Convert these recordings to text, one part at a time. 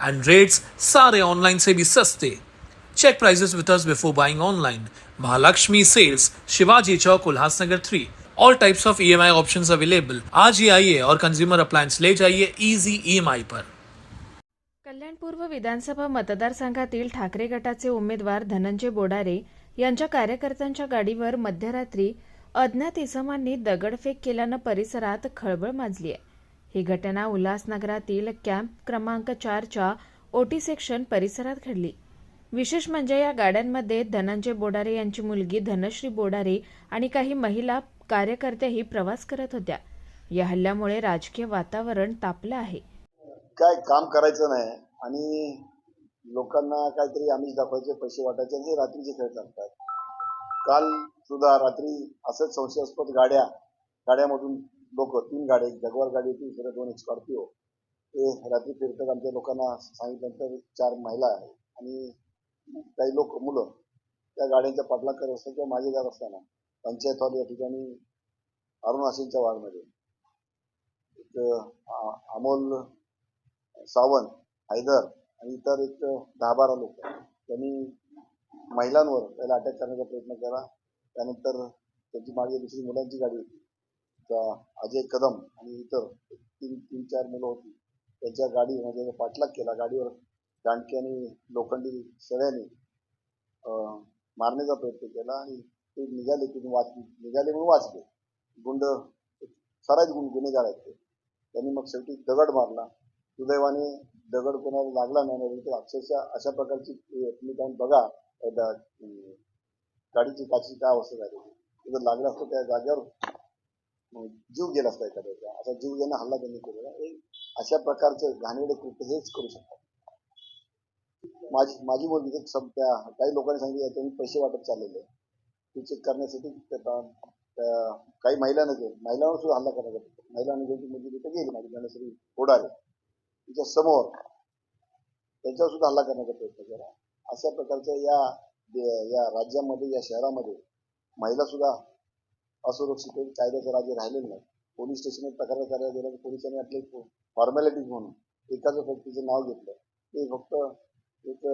and rates sare online se bhi saste check prices with us before buying online. Mahalakshmi sales shivaji chowk ulhasnagar 3 all types of EMI options available आज ही आइए और consumer appliance ले जाइए easy EMI पर कल्याणपूर्व विधानसभा मतदारसंघातील ठाकरे गटाचे उमेदवार धनंजय बोडारे यांच्या कार्यकर्त्यांच्या गाडीवर मध्यरात्री अज्ञात इसमांनी दगडफेक केल्यानं परिसरात खळबळ माजली आहे ही घटना उल्हासनगरातील कॅम्प क्रमांक चारच्या ओटी सेक्शन परिसरात घडली. विशेष म्हणजे या गाड्यांमध्ये धनंजय बोडारे यांची मुलगी धनश्री बोडारे आणि काही महिला कार्यकर्त्याही प्रवास करत होत्या. या हल्ल्यामुळे राजकीय वातावरण तापलं आहे. काय काम करायचं नाही आणि लोकांना काहीतरी आमिष दाखवायचे पैसे वाटायचे हे रात्रीचे खेळ चालतात. काल सुद्धा रात्री असंच संशयास्पद गाड्या गाड्यामधून लोक तीन गाड्या एक जगवार गाडी होती दुसऱ्या दोन स्कॉर्पिओ. ते रात्री फिरतात आमच्या लोकांना सांगितल्यानंतर चार महिला आहे आणि काही लोक मुलं त्या गाड्यांचा पाठलाग करत असतात किंवा माझे जात असताना. पंचायत हॉल या ठिकाणी अरुण आशिंच्या वार्डमध्ये. एक अमोल सावंत हैदर आणि इतर एक दहा बारा लोक. त्यांनी महिलांवर त्याला अटॅक करण्याचा प्रयत्न केला. त्यानंतर त्यांची मागे दुसरी मुलांची गाडी होती. त्या अजय कदम आणि इतर तीन तीन चार मुलं होती. त्यांच्या गाडी म्हणजे पाठलाग केला. गाडीवर दांडकी आणि लोखंडी सळ्याने मारण्याचा प्रयत्न केला आणि ते निघाले तिथून वाच निघाले म्हणून वाचले. गुंड सराईत गुण गुन्हेगार आहेत ते. त्यांनी मग शेवटी दगड मारला. सुदैवाने दगड कोणाला लागला नाही नाही तर अक्षरशः अशा प्रकारची तुम्ही जाऊन बघा गाडीची काची काय अवस्था झाली. तिथं जर लागलं असतं त्या जागेवर जीव गेला असता एखाद्याचा. असा जीव घेणं हल्ला त्यांनी केलेला. अशा प्रकारचं घाणेरडे कृत्य हेच करू शकतात. माझी माझी मुलगी ते त्या काही लोकांनी सांगितलं त्यांनी पैसे वाटप चाललेले सूचित चेक करण्यासाठी काही महिलांना घेऊन महिलांवर सुद्धा हल्ला करण्यात महिलांना महिलांनी ती मुलगी तिथे गेली. माझी गणेश्वरी ओढारे तिच्या समोर त्यांच्यावर सुद्धा हल्ला करण्याचा प्रयत्न केला. अशा प्रकारच्या या या राज्यामध्ये या शहरामध्ये महिला सुद्धा असुरक्षित आहेत. कायद्याचं राज्य राहिलेलं नाही. पोलीस स्टेशनवर तक्रार करायला गेल्यावर तर पोलिसांनी आपले फॉर्मॅलिटीज म्हणून एकाच व्यक्तीचं नाव घेतलं. ते फक्त एक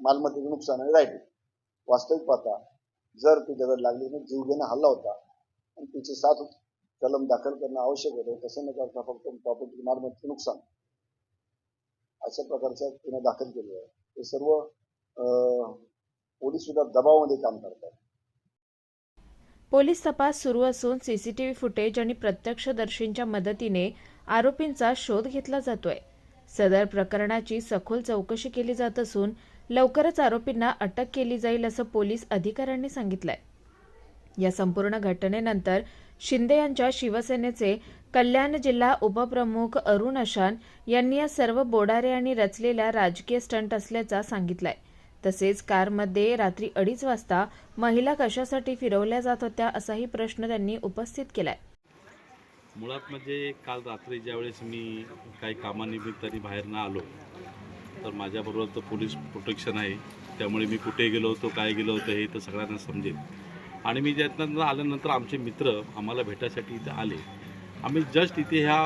मालमत्तेचं नुकसान आहे राईट वास्तविक पाहता जर ती दगड लागली तर जीवघेणं हल्ला होता. आणि तिचे सात कलम दाखल करणं आवश्यक होतं. तसं न करता फक्त प्रॉपर्टी मालमत्तेचं नुकसान. अशा प्रकारच्या तिने दाखल केले आहे. हे सर्व पोलीस सुद्धा दबावामध्ये काम करतात. पोलीस तपास सुरू असून सीसीटीव्ही फुटेज आणि प्रत्यक्षदर्शींच्या मदतीने आरोपींचा शोध घेतला जातोय. सदर प्रकरणाची सखोल चौकशी केली जात असून लवकरच आरोपींना अटक केली जाईल असं पोलीस अधिकाऱ्यांनी सांगितलंय. या संपूर्ण घटनेनंतर शिंदे यांच्या शिवसेनेचे कल्याण जिल्हा उपप्रमुख अरुण अशान यांनी या सर्व बोडारे आणि रचलेल्या राजकीय स्टंट असल्याचा सांगितलाय. तसेच कारमध्ये रात्री अडीच वाजता महिला कशासाठी फिरवल्या जात होत्या असाही प्रश्न त्यांनी उपस्थित केलाय. मुळात म्हणजे काल रात्री ज्यावेळेस मी काही कामानिमित्ताने बाहेर आलो तर माझ्याबरोबर तर पोलीस प्रोटेक्शन आहे. त्यामुळे मी कुठे गेलो होतो काय गेलो होतो हे तर सगळ्यांना समजेल. आणि मी ज्यातनं आल्यानंतर आमचे मित्र आम्हाला भेटायसाठी इथे आले. आम्ही जस्ट इथे ह्या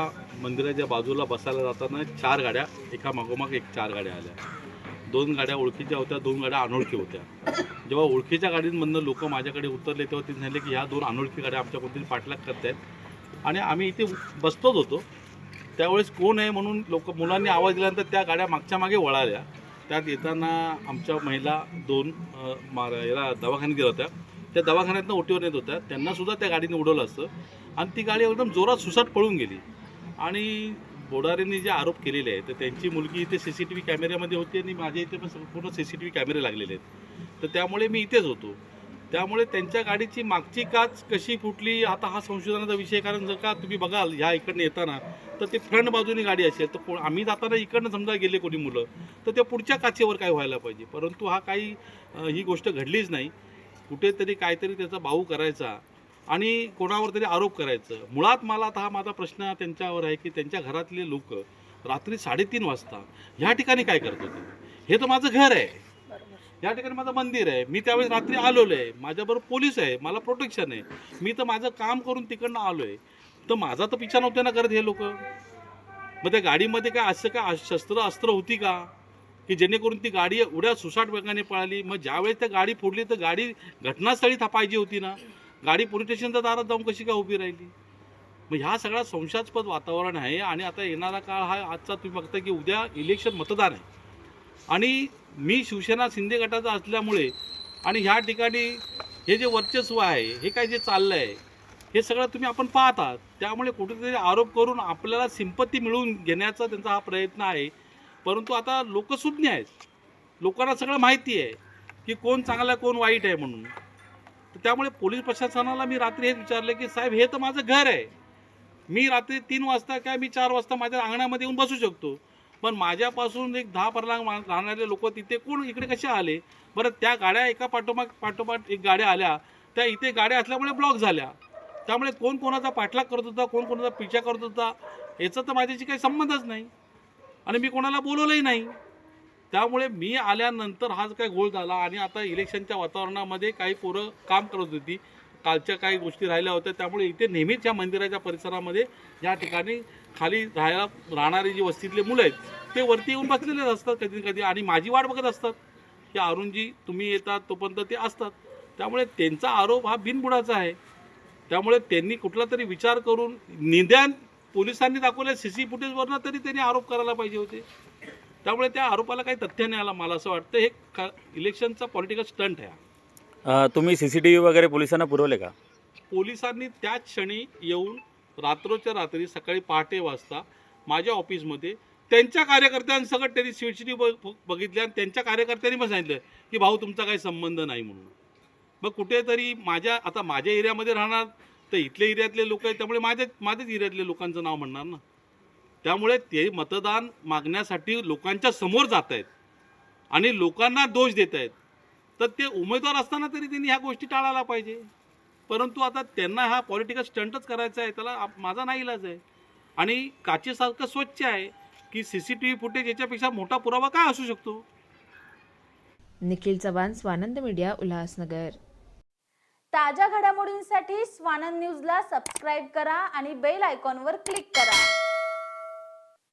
मंदिराच्या बाजूला बसायला जाताना चार गाड्या एका मागोमाग एक चार गाड्या आल्या. दोन गाड्या ओळखीच्या होत्या दोन गाड्या अनोळखी होत्या. जेव्हा ओळखीच्या गाडींमधनं लोक माझ्याकडे उतरले तेव्हा ते म्हणाले की ह्या दोन अनोळखी गाड्या आमच्या कोणतरी पाठलाग करतायत. आणि आम्ही इथे बसतोच होतो. त्यावेळेस कोण आहे म्हणून लोक मुलांनी आवाज दिल्यानंतर त्या गाड्या मागच्या मागे वळाल्या. त्यात येताना आमच्या महिला दोन मार याला दवाखान्यात गेल्या होत्या. त्या दवाखान्यातनं ओटीवर येत होत्या. त्यांनासुद्धा त्या गाडीने उडवलं असतं. आणि ती गाडी एकदम जोरात सुसाट पळून गेली. आणि बोडारेंनी जे आरोप केलेले आहेत तर त्यांची मुलगी इथे सी सी टी व्ही कॅमेऱ्यामध्ये होती आणि माझ्या इथे पण पूर्ण सी सी टी व्ही कॅमेरे लागलेले आहेत. तर त्यामुळे मी इथेच होतो. त्यामुळे त्यांच्या गाडीची मागची काच कशी फुटली आता हा संशोधनाचा विषय कारण जर का तुम्ही बघाल ह्या इकडनं येताना तर ते फ्रंट बाजूने गाडी असेल तर को आम्ही जाताना इकडनं समजा गेले कोणी मुलं तर त्या पुढच्या काचेवर काय व्हायला पाहिजे? परंतु हा काही ही गोष्ट घडलीच नाही. कुठेतरी काहीतरी त्याचा भाऊ करायचा. आणि कोणावर तरी आरोप करायचं. मुळात मला आता हा माझा प्रश्न त्यांच्यावर आहे की त्यांच्या घरातले लोक रात्री साडेतीन वाजता ह्या ठिकाणी काय करत होते हे तर माझं घर आहे. या ठिकाणी माझं मंदिर आहे. मी त्यावेळेस रात्री आलेलो आहे. माझ्याबरोबर पोलीस आहे. मला प्रोटेक्शन आहे. मी तर माझं काम करून तिकडनं आलो आहे तर माझा तर पिछा नव्हते ना करत हे लोक. मग त्या गाडीमध्ये काय असं काय शस्त्र अस्त्र होती का? की जेणेकरून ती गाडी एवढ्या सुसाट वेगाने पळाली. मग ज्यावेळेस त्या गाडी फोडली तर गाडी घटनास्थळी थापायची होती ना? गाडी पोलीस स्टेशनच्या दारात जाऊन कशी काय उभी राहिली? मग ह्या सगळा संशयास्पद वातावरण आहे आणि आता येणारा काळ हा आजचा तुम्ही बघता की उद्या इलेक्शन मतदान आहे. आणि मी शिवसेना शिंदे गटाचा असल्यामुळे आणि ह्या ठिकाणी हे जे वर्चस्व आहे हे काय जे चाललं आहे हे सगळं तुम्ही आपण पाहता. त्यामुळे कुठेतरी आरोप करून आपल्याला सिंपत्ती मिळवून घेण्याचा त्यांचा हा प्रयत्न आहे. परंतु आता लोकसुज्ञ आहेत. लोकांना सगळं माहिती आहे की कोण चांगला आहे कोण वाईट आहे म्हणून. त्यामुळे पोलीस प्रशासनाला मी रात्री हेच विचारलं की साहेब हे तर माझं घर आहे. मी रात्री तीन वाजता काय मी चार वाजता माझ्या अंगणामध्ये येऊन बसू शकतो. पण माझ्यापासून एक दहा परलांग मा- राहणारे लोक तिथे कोण इकडे कसे आले? बरं त्या गाड्या एका पाठोमाग पाठोपाठ एक गाड्या आल्या. त्या इथे गाड्या असल्यामुळे ब्लॉक झाल्या. त्यामुळे कोण कोणाचा पाठलाग करत होता कोण कोणाचा पिछा करत होता याचा तर माझ्याशी काही संबंधच नाही. आणि मी कोणाला बोलवलंही नाही. त्यामुळे मी आल्यानंतर हा काही गोळ झाला आणि आता इलेक्शनच्या वातावरणामध्ये काही पोरं काम करत होती. कालच्या काही गोष्टी राहिल्या होत्या. त्यामुळे इथे नेहमीच या मंदिराच्या परिसरामध्ये या ठिकाणी खाली राहायला राहणारी जी वस्तीतले मुलं आहेत ते वरती येऊन बसलेलेच असतात कधी कधी आणि माझी वाट बघत असतात. की अरुणजी तुम्ही येतात तोपर्यंत ते असतात. त्यामुळे त्यांचा आरोप हा बिनबुडाचा आहे. त्यामुळे त्यांनी कुठला तरी विचार करून निदान पोलिसांनी दाखवलेल्या सी सी फुटेजवरनं तरी त्यांनी आरोप करायला पाहिजे होते. त्यामुळे त्या आरोपाला काही तथ्य नाही आला मला असं वाटतं. हे का इलेक्शनचा पॉलिटिकल स्टंट आहे हा. अ, तुम्ही सी सी टी व्ही वगैरे पोलिसांना पुरवले का? पोलिसांनी त्याच क्षणी येऊन रात्रोच्या रात्री सकाळी पहाटे वाजता माझ्या ऑफिसमध्ये त्यांच्या कार्यकर्त्यांसकट त्यांनी सीसीटी बघितले आणि त्यांच्या कार्यकर्त्यांनी पण सांगितलं की भाऊ तुमचा काही संबंध नाही म्हणून. मग कुठेतरी माझ्या आता माझ्या एरियामध्ये राहणार तर इथल्या एरियातले लोक आहेत त्यामुळे माझ्या माझ्याच एरियातल्या लोकांचं नाव म्हणणार ना. त्यामुळे ते मतदान मागण्यासाठी लोकांच्या समोर जात आहेत आणि लोकांना दोष देत आहेत. तर ते उमेदवार असताना तरी त्यांनी ह्या गोष्टी टाळायला पाहिजे. परंतु आता त्यांना हा पॉलिटिकल स्टंटच करायचा आहे त्याला माझा नाही इलाज आहे. आणि काचेसारखं स्वच्छ आहे की C C T V footage याच्यापेक्षा मोठा पुरावा काय असू शकतो? निखिल चव्हाण स्वानंद मीडिया उल्हासनगर. ताज्या घडामोडींसाठी स्वानंद न्यूजला सबस्क्राईब करा आणि बेल आयकॉनवर क्लिक करा.